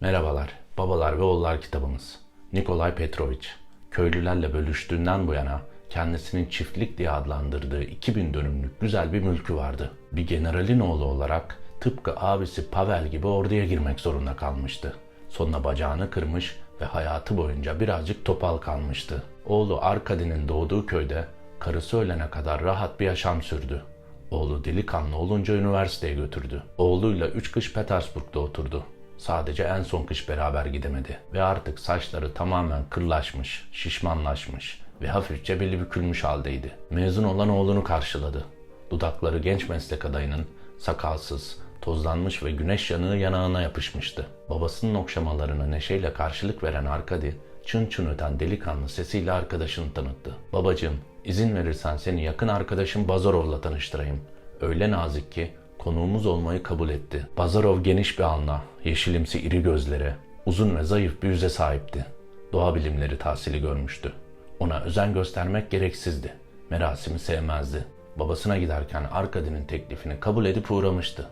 Merhabalar, Babalar ve Oğullar kitabımız. Nikolay Petrovic, köylülerle bölüştüğünden bu yana kendisinin çiftlik diye adlandırdığı 2000 dönümlük güzel bir mülkü vardı. Bir generalin oğlu olarak tıpkı abisi Pavel gibi orduya girmek zorunda kalmıştı. Sonra bacağını kırmış ve hayatı boyunca birazcık topal kalmıştı. Oğlu Arkadi'nin doğduğu köyde karısı ölene kadar rahat bir yaşam sürdü. Oğlu delikanlı olunca üniversiteye götürdü. Oğluyla üç kış Petersburg'da oturdu. Sadece en son kış beraber gidemedi. Ve artık saçları tamamen kırlaşmış, şişmanlaşmış ve hafifçe beli bükülmüş haldeydi. Mezun olan oğlunu karşıladı. Dudakları genç meslek adayının sakalsız, tozlanmış ve güneş yanığı yanağına yapışmıştı. Babasının okşamalarına neşeyle karşılık veren Arkadi, çın çın öten delikanlı sesiyle arkadaşını tanıttı. Babacığım, izin verirsen seni yakın arkadaşım Bazarov'la tanıştırayım. Öyle nazik ki konuğumuz olmayı kabul etti. Bazarov geniş bir alna, yeşilimsi iri gözlere, uzun ve zayıf bir yüze sahipti. Doğa bilimleri tahsili görmüştü. Ona özen göstermek gereksizdi. Merasimi sevmezdi. Babasına giderken Arkadi'nin teklifini kabul edip uğramıştı.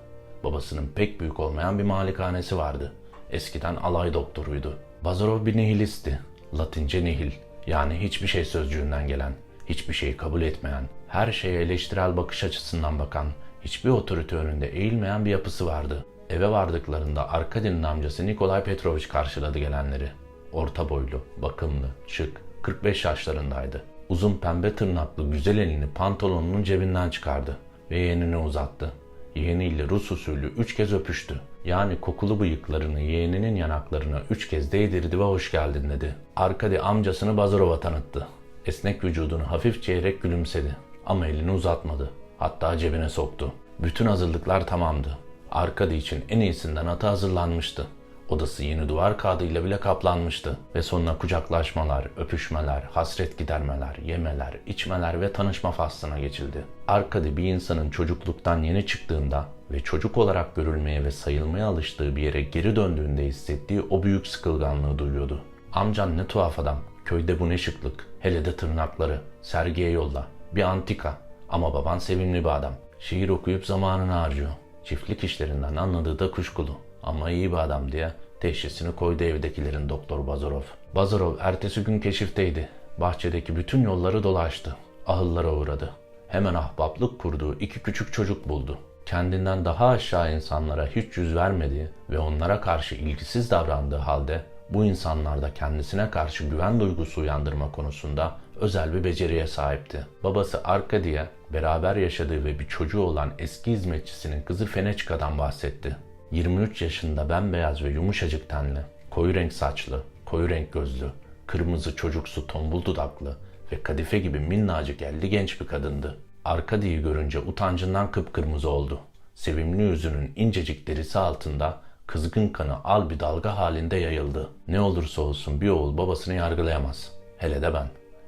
Babasının pek büyük olmayan bir malikanesi vardı. Eskiden alay doktoruydu. Bazarov bir nihilisti. Latince nihil, yani hiçbir şey sözcüğünden gelen, hiçbir şeyi kabul etmeyen, her şeye eleştirel bakış açısından bakan, hiçbir otorite önünde eğilmeyen bir yapısı vardı. Eve vardıklarında Arkadi'nin amcası Nikolay Petrovich karşıladı gelenleri. Orta boylu, bakımlı, şık, 45 yaşlarındaydı. Uzun pembe tırnaklı güzel elini pantolonunun cebinden çıkardı ve yeğenine uzattı. Yeğeniyle Rus usulü üç kez öpüştü. Yani kokulu bıyıklarını yeğeninin yanaklarına üç kez değdirdi ve hoş geldin dedi. Arkadi amcasını Bazarov'a tanıttı. Esnek vücudunu hafif eğerek gülümsedi. Ama elini uzatmadı. Hatta cebine soktu. Bütün hazırlıklar tamamdı. Arkadi için en iyisinden ata hazırlanmıştı. Odası yeni duvar kağıdıyla bile kaplanmıştı ve sonra kucaklaşmalar, öpüşmeler, hasret gidermeler, yemeler, içmeler ve tanışma faslına geçildi. Arkadi bir insanın çocukluktan yeni çıktığında ve çocuk olarak görülmeye ve sayılmaya alıştığı bir yere geri döndüğünde hissettiği o büyük sıkılganlığı duyuyordu. Amcan ne tuhaf adam, köyde bu ne şıklık, hele de tırnakları, sergiye yolla, bir antika. Ama baban sevimli bir adam, şiir okuyup zamanını harcıyor. Çiftlik işlerinden anladığı da kuşkulu ama iyi bir adam diye teşhisini koydu evdekilerin Doktor Bazarov. Bazarov ertesi gün keşifteydi. Bahçedeki bütün yolları dolaştı. Ahıllara uğradı. Hemen ahbaplık kurduğu iki küçük çocuk buldu. Kendinden daha aşağı insanlara hiç yüz vermediği ve onlara karşı ilgisiz davrandığı halde bu insanlarda kendisine karşı güven duygusu uyandırma konusunda özel bir beceriye sahipti. Babası Arkadi'ye beraber yaşadığı ve bir çocuğu olan eski hizmetçisinin kızı Feneçka'dan bahsetti. 23 yaşında bembeyaz ve yumuşacık tenli, koyu renk saçlı, koyu renk gözlü, kırmızı çocuksu tombul dudaklı ve kadife gibi minnacık elli genç bir kadındı. Arkadi'yi görünce utancından kıpkırmızı oldu. Sevimli yüzünün incecik derisi altında kızgın kanı al bir dalga halinde yayıldı. Ne olursa olsun bir oğul babasını yargılayamaz. Hele de ben.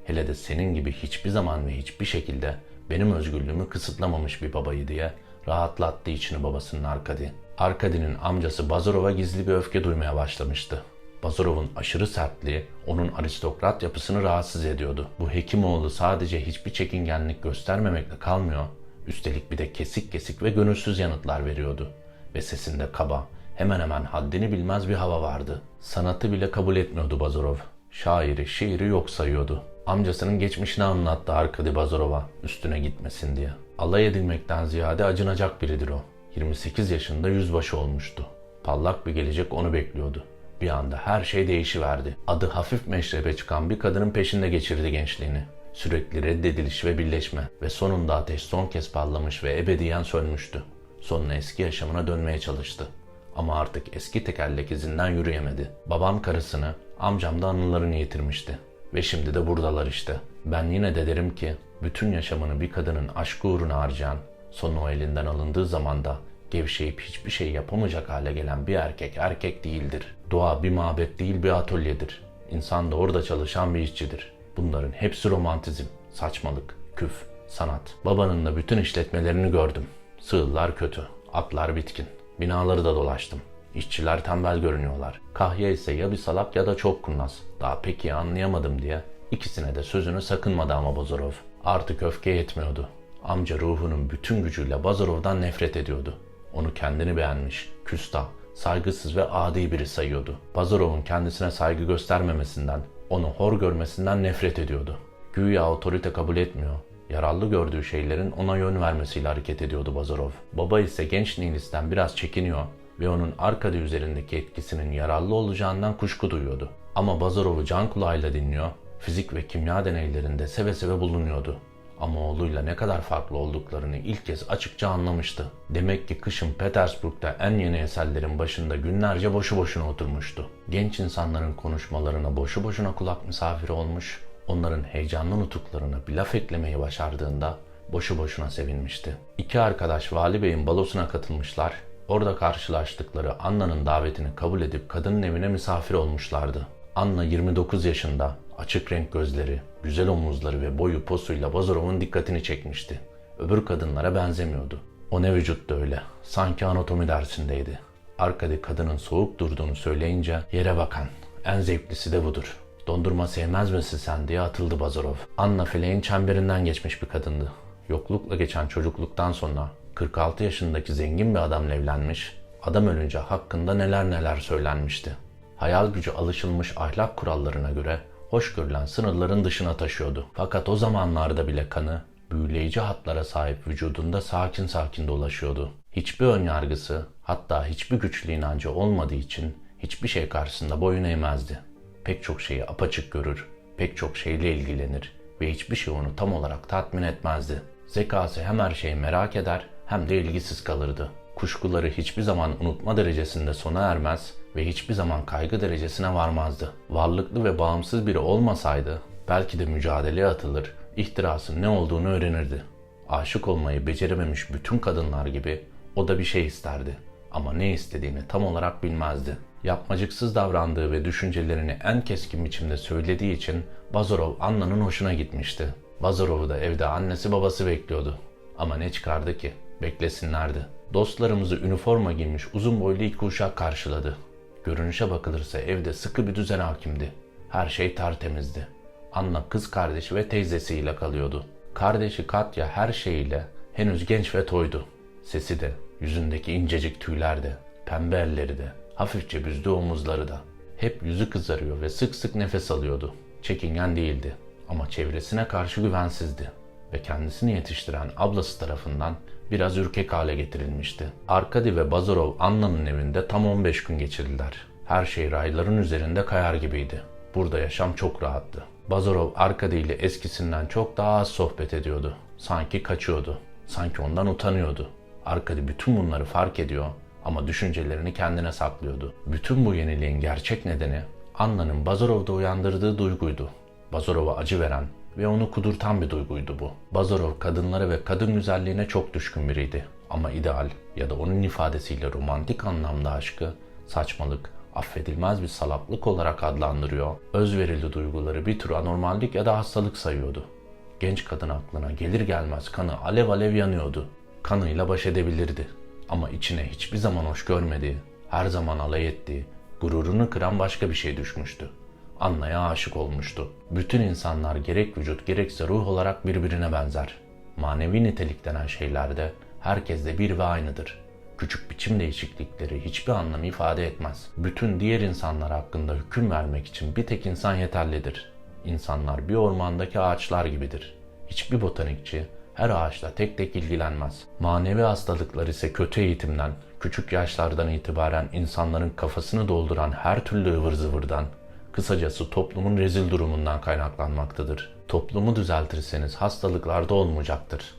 Hele de senin gibi hiçbir zaman ve hiçbir şekilde benim özgürlüğümü kısıtlamamış bir babayı diye rahatlattı içini babasının Arkadi. Arkadi'nin amcası Bazarov'a gizli bir öfke duymaya başlamıştı. Bazarov'un aşırı sertliği onun aristokrat yapısını rahatsız ediyordu. Bu Hekimoğlu sadece hiçbir çekingenlik göstermemekle kalmıyor, üstelik bir de kesik kesik ve gönülsüz yanıtlar veriyordu. Ve sesinde kaba, hemen hemen haddini bilmez bir hava vardı. Sanatı bile kabul etmiyordu Bazarov. Şairi, şiiri yok sayıyordu. Amcasının geçmişini anlattı Arkadi Bazarov'a üstüne gitmesin diye. Alay edilmekten ziyade acınacak biridir o. 28 yaşında yüzbaşı olmuştu. Parlak bir gelecek onu bekliyordu. Bir anda her şey değişiverdi. Adı hafif meşrebe çıkan bir kadının peşinde geçirdi gençliğini. Sürekli reddediliş ve birleşme ve sonunda ateş son kez parlamış ve ebediyen sönmüştü. Sonra eski yaşamına dönmeye çalıştı. Ama artık eski tekerlek izinden yürüyemedi. Babam karısını, amcam da anılarını yitirmişti. Ve şimdi de buradalar işte. Ben yine de derim ki bütün yaşamını bir kadının aşkı uğruna harcayan, sonu o elinden alındığı zaman da gevşeyip hiçbir şey yapamayacak hale gelen bir erkek erkek değildir. Doğa bir mabet değil bir atölyedir. İnsan da orada çalışan bir işçidir. Bunların hepsi romantizm, saçmalık, küf, sanat. Babanın da bütün işletmelerini gördüm. Sığırlar kötü, atlar bitkin. Binaları da dolaştım. İşçiler tembel görünüyorlar. Kahya ise ya bir salak ya da çok kurnaz. Daha pek anlayamadım diye ikisine de sözünü sakınmadı ama Bozorov. Artık öfke yetmiyordu. Amca ruhunun bütün gücüyle Bazarov'dan nefret ediyordu. Onu kendini beğenmiş, küstah, saygısız ve adi biri sayıyordu. Bazarov'un kendisine saygı göstermemesinden, onu hor görmesinden nefret ediyordu. Güya otorite kabul etmiyor. Yararlı gördüğü şeylerin ona yön vermesiyle hareket ediyordu Bazarov. Baba ise genç Nilis'ten biraz çekiniyor ve onun Arkady üzerindeki etkisinin yararlı olacağından kuşku duyuyordu. Ama Bazarov'u can kulağıyla dinliyor, fizik ve kimya deneylerinde seve seve bulunuyordu. Ama oğluyla ne kadar farklı olduklarını ilk kez açıkça anlamıştı. Demek ki kışın Petersburg'da en yeni eserlerin başında günlerce boşu boşuna oturmuştu. Genç insanların konuşmalarına boşu boşuna kulak misafiri olmuş, onların heyecanlı nutuklarına bir laf eklemeyi başardığında boşu boşuna sevinmişti. İki arkadaş Vali Bey'in balosuna katılmışlar, orada karşılaştıkları Anna'nın davetini kabul edip kadının evine misafir olmuşlardı. Anna 29 yaşında, açık renk gözleri, güzel omuzları ve boyu posuyla Bazarov'un dikkatini çekmişti. Öbür kadınlara benzemiyordu. O ne vücuttu öyle, sanki anatomi dersindeydi. Arkada kadının soğuk durduğunu söyleyince yere bakan, en zevklisi de budur. Dondurma sevmez misin sen diye atıldı Bazarov. Anna feleğin çemberinden geçmiş bir kadındı. Yoklukla geçen çocukluktan sonra 46 yaşındaki zengin bir adamla evlenmiş, adam ölünce hakkında neler neler söylenmişti. Hayal gücü alışılmış ahlak kurallarına göre hoş görülen sınırların dışına taşıyordu. Fakat o zamanlarda bile kanı büyüleyici hatlara sahip vücudunda sakin sakin dolaşıyordu. Hiçbir ön yargısı, hatta hiçbir güçlü inancı olmadığı için hiçbir şey karşısında boyun eğmezdi. Pek çok şeyi apaçık görür, pek çok şeyle ilgilenir ve hiçbir şey onu tam olarak tatmin etmezdi. Zekası hem her şeyi merak eder hem de ilgisiz kalırdı. Kuşkuları hiçbir zaman unutma derecesinde sona ermez ve hiçbir zaman kaygı derecesine varmazdı. Varlıklı ve bağımsız biri olmasaydı belki de mücadeleye atılır, ihtirasın ne olduğunu öğrenirdi. Aşık olmayı becerememiş bütün kadınlar gibi o da bir şey isterdi. Ama ne istediğini tam olarak bilmezdi. Yapmacıksız davrandığı ve düşüncelerini en keskin biçimde söylediği için Bazarov Anna'nın hoşuna gitmişti. Bazarov'u da evde annesi babası bekliyordu. Ama ne çıkardı ki? Beklesinlerdi. Dostlarımızı üniforma giymiş uzun boylu iki uşak karşıladı. Görünüşe bakılırsa evde sıkı bir düzen hakimdi. Her şey tertemizdi. Anna kız kardeşi ve teyzesiyle kalıyordu. Kardeşi Katya her şeyiyle henüz genç ve toydu. Sesi de, yüzündeki incecik tüyler de, pembe elleri de, hafifçe büzdüğü omuzları da. Hep yüzü kızarıyor ve sık sık nefes alıyordu. Çekingen değildi ama çevresine karşı güvensizdi ve kendisini yetiştiren ablası tarafından biraz ürkek hale getirilmişti. Arkady ve Bazarov Anna'nın evinde tam 15 gün geçirdiler. Her şey rayların üzerinde kayar gibiydi. Burada yaşam çok rahattı. Bazarov Arkady ile eskisinden çok daha az sohbet ediyordu. Sanki kaçıyordu. Sanki ondan utanıyordu. Arkady bütün bunları fark ediyor ama düşüncelerini kendine saklıyordu. Bütün bu yeniliğin gerçek nedeni Anna'nın Bazarov'da uyandırdığı duyguydu. Bazarov'a acı veren ve onu kudurtan bir duyguydu bu. Bazarov kadınlara ve kadın güzelliğine çok düşkün biriydi. Ama ideal ya da onun ifadesiyle romantik anlamda aşkı saçmalık, affedilmez bir salaklık olarak adlandırıyor. Özverili duyguları bir tür anormallik ya da hastalık sayıyordu. Genç kadın aklına gelir gelmez kanı alev alev yanıyordu. Kanıyla baş edebilirdi. Ama içine hiçbir zaman hoş görmediği, her zaman alay ettiği, gururunu kıran başka bir şey düşmüştü. Anna'ya aşık olmuştu. Bütün insanlar gerek vücut gerekse ruh olarak birbirine benzer. Manevi nitelik denen şeylerde herkes de bir ve aynıdır. Küçük biçim değişiklikleri hiçbir anlam ifade etmez. Bütün diğer insanlar hakkında hüküm vermek için bir tek insan yeterlidir. İnsanlar bir ormandaki ağaçlar gibidir. Hiçbir botanikçi her ağaçla tek tek ilgilenmez. Manevi hastalıklar ise kötü eğitimden, küçük yaşlardan itibaren insanların kafasını dolduran her türlü ıvır zıvırdan, kısacası toplumun rezil durumundan kaynaklanmaktadır. Toplumu düzeltirseniz hastalıklar da olmayacaktır.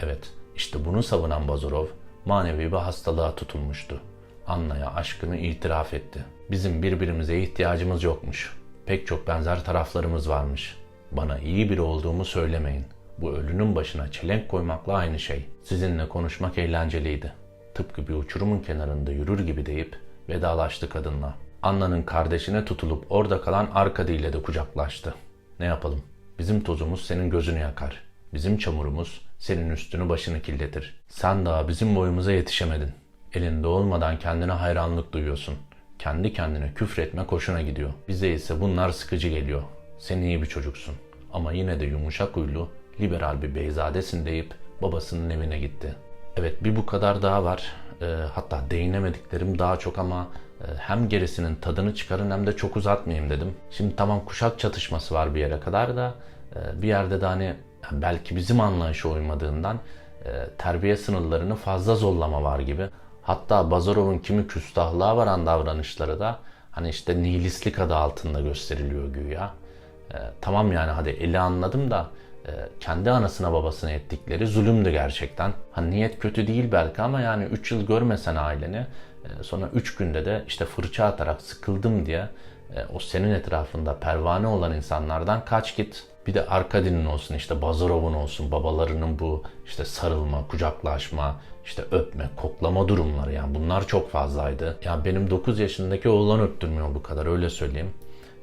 Evet, işte bunu savunan Bazarov manevi bir hastalığa tutulmuştu. Anna'ya aşkını itiraf etti. Bizim birbirimize ihtiyacımız yokmuş. Pek çok benzer taraflarımız varmış. Bana iyi biri olduğumu söylemeyin. Bu ölünün başına çelenk koymakla aynı şey. Sizinle konuşmak eğlenceliydi. Tıpkı bir uçurumun kenarında yürür gibi deyip vedalaştı kadınla. Anna'nın kardeşine tutulup orada kalan Arkady ile de kucaklaştı. Ne yapalım? Bizim tozumuz senin gözünü yakar. Bizim çamurumuz senin üstünü başını kirletir. Sen daha bizim boyumuza yetişemedin. Elinde olmadan kendine hayranlık duyuyorsun. Kendi kendine küfretme hoşuna gidiyor. Bize ise bunlar sıkıcı geliyor. Sen iyi bir çocuksun. Ama yine de yumuşak huylu, liberal bir beyzadesin deyip babasının evine gitti. Evet bir bu kadar daha var. e, hatta değinemediklerim daha çok ama hem gerisinin tadını çıkarın hem de çok uzatmayayım dedim. Şimdi tamam kuşak çatışması var bir yere kadar da e, bir yerde de hani belki bizim anlayışa uymadığından e, terbiye sınırlarını fazla zorlama var gibi. Hatta Bazarov'un kimi küstahlığa varan davranışları da hani işte nihilistlik adı altında gösteriliyor güya. E, tamam yani hadi eli anladım da e, kendi anasına babasına ettikleri zulümdü gerçekten. Hani niyet kötü değil belki ama yani 3 yıl görmesen aileni sonra 3 günde de işte fırça atarak sıkıldım diye e, o senin etrafında pervane olan insanlardan kaç git. Bir de Arkadin'in olsun işte Bazarov'un olsun babalarının bu işte sarılma, kucaklaşma, işte öpme, koklama durumları yani bunlar çok fazlaydı. Ya benim 9 yaşındaki oğlan öptürmüyor bu kadar öyle söyleyeyim.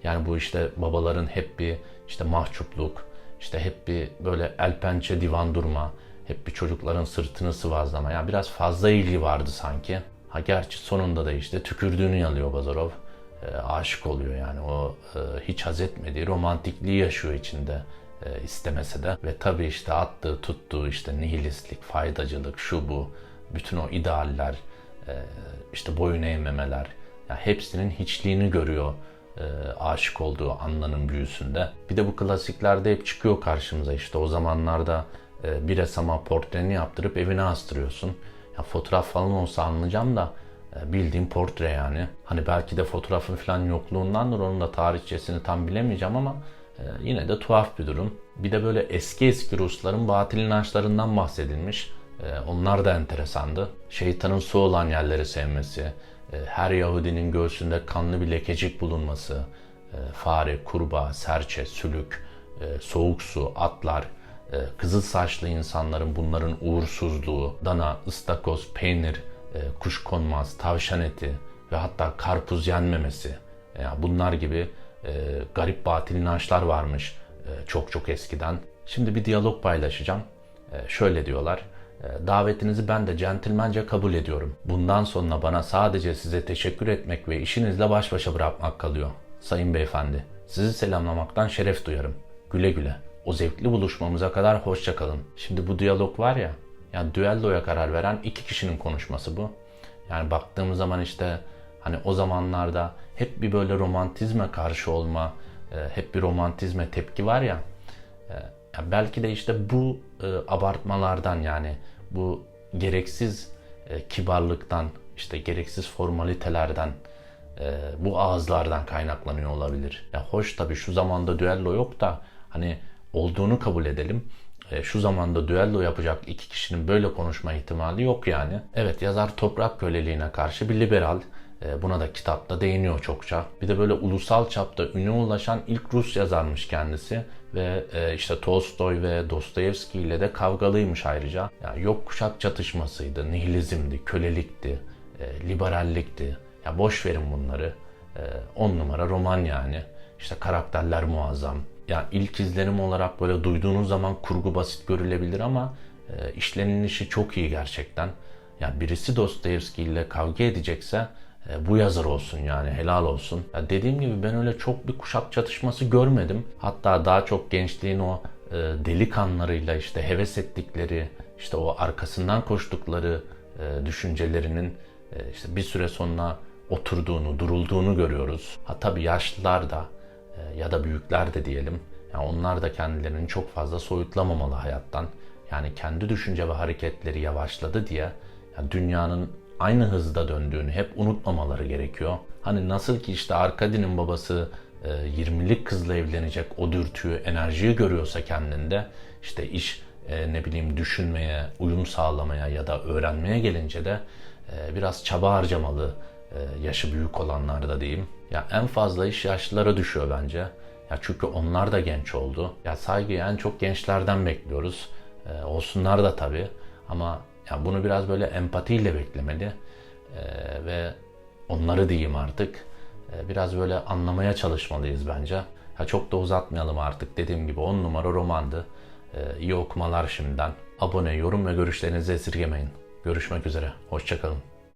Yani bu işte babaların hep bir işte mahcupluk, işte hep bir böyle el pençe divan durma, hep bir çocukların sırtını sıvazlama. Yani biraz fazla ilgi vardı sanki. Ha gerçi sonunda da işte tükürdüğünü yalıyor Bazarov. E, aşık oluyor yani o e, hiç haz etmediği romantikliği yaşıyor içinde e, istemese de. Ve tabii işte attığı tuttuğu işte nihilistlik, faydacılık, şu bu, bütün o idealler, e, işte boyun eğmemeler. Yani hepsinin hiçliğini görüyor e, aşık olduğu anlanın büyüsünde. Bir de bu klasiklerde hep çıkıyor karşımıza işte o zamanlarda e, bir resama portreni yaptırıp evine astırıyorsun. Ya fotoğraf falan olsa anlayacağım da e, bildiğim portre yani. Hani belki de fotoğrafın falan yokluğundandır onun da tarihçesini tam bilemeyeceğim ama e, yine de tuhaf bir durum. Bir de böyle eski eski Rusların batıl inançlarından bahsedilmiş. E, onlar da enteresandı. Şeytanın su olan yerleri sevmesi, her Yahudinin göğsünde kanlı bir lekecik bulunması, fare, kurbağa, serçe, sülük, soğuk su, atlar, kızıl saçlı insanların bunların uğursuzluğu, dana, ıstakoz, peynir, e, kuş konmaz, tavşan eti ve hatta karpuz yenmemesi. Yani bunlar gibi e, garip batıl inançlar varmış e, çok çok eskiden. Şimdi bir diyalog paylaşacağım. E, şöyle diyorlar. E, davetinizi ben de centilmence kabul ediyorum. Bundan sonra bana sadece size teşekkür etmek ve işinizle baş başa bırakmak kalıyor. Sayın beyefendi, sizi selamlamaktan şeref duyarım. Güle güle. O zevkli buluşmamıza kadar hoşça kalın. Şimdi bu diyalog var ya, yani düelloya karar veren iki kişinin konuşması bu. Yani baktığımız zaman işte hani o zamanlarda hep bir böyle romantizme karşı olma, e, hep bir romantizme tepki var ya. e, belki de işte bu e, abartmalardan yani bu gereksiz kibarlıktan, işte gereksiz formalitelerden, bu ağızlardan kaynaklanıyor olabilir. Ya hoş tabii şu zamanda düello yok da hani olduğunu kabul edelim. E, şu zamanda düello yapacak iki kişinin böyle konuşma ihtimali yok yani. Evet yazar toprak köleliğine karşı bir liberal. E, buna da kitapta değiniyor çokça. Bir de böyle ulusal çapta üne ulaşan ilk Rus yazarmış kendisi. Ve e, işte Tolstoy ve Dostoyevski ile de kavgalıymış ayrıca. Yani yok kuşak çatışmasıydı, nihilizmdi, kölelikti, e, liberallikti. Ya boş verin bunları. E, on numara roman yani. İşte karakterler muazzam. Ya ilk izlenim olarak böyle duyduğunuz zaman kurgu basit görülebilir ama e, işlenilişi çok iyi gerçekten. Ya birisi Dostoyevski ile kavga edecekse e, bu yazar olsun yani helal olsun. Ya dediğim gibi ben öyle çok bir kuşak çatışması görmedim. Hatta daha çok gençliğin o e, delikanlarıyla işte heves ettikleri, işte o arkasından koştukları e, düşüncelerinin e, işte bir süre sonra oturduğunu, durulduğunu görüyoruz. Ha tabii yaşlılar da ya da büyükler de diyelim. Yani onlar da kendilerini çok fazla soyutlamamalı hayattan. Yani kendi düşünce ve hareketleri yavaşladı diye yani dünyanın aynı hızda döndüğünü hep unutmamaları gerekiyor. Hani nasıl ki işte Arkadi'nin babası 20'lik e, kızla evlenecek o dürtüyü, enerjiyi görüyorsa kendinde işte iş e, ne bileyim düşünmeye, uyum sağlamaya ya da öğrenmeye gelince de biraz çaba harcamalı yaşı büyük olanlarda diyeyim. Ya en fazla iş yaşlılara düşüyor bence. Ya çünkü onlar da genç oldu. Ya saygıyı en çok gençlerden bekliyoruz. Ee, olsunlar da tabii. Ama ya bunu biraz böyle empatiyle beklemeli. Ee, ve onları diyeyim artık. Ee, biraz böyle anlamaya çalışmalıyız bence. Ya çok da uzatmayalım artık. Dediğim gibi 10 numara romandı. Ee, iyi okumalar şimdiden. Abone, yorum ve görüşlerinizi esirgemeyin. Görüşmek üzere. Hoşçakalın.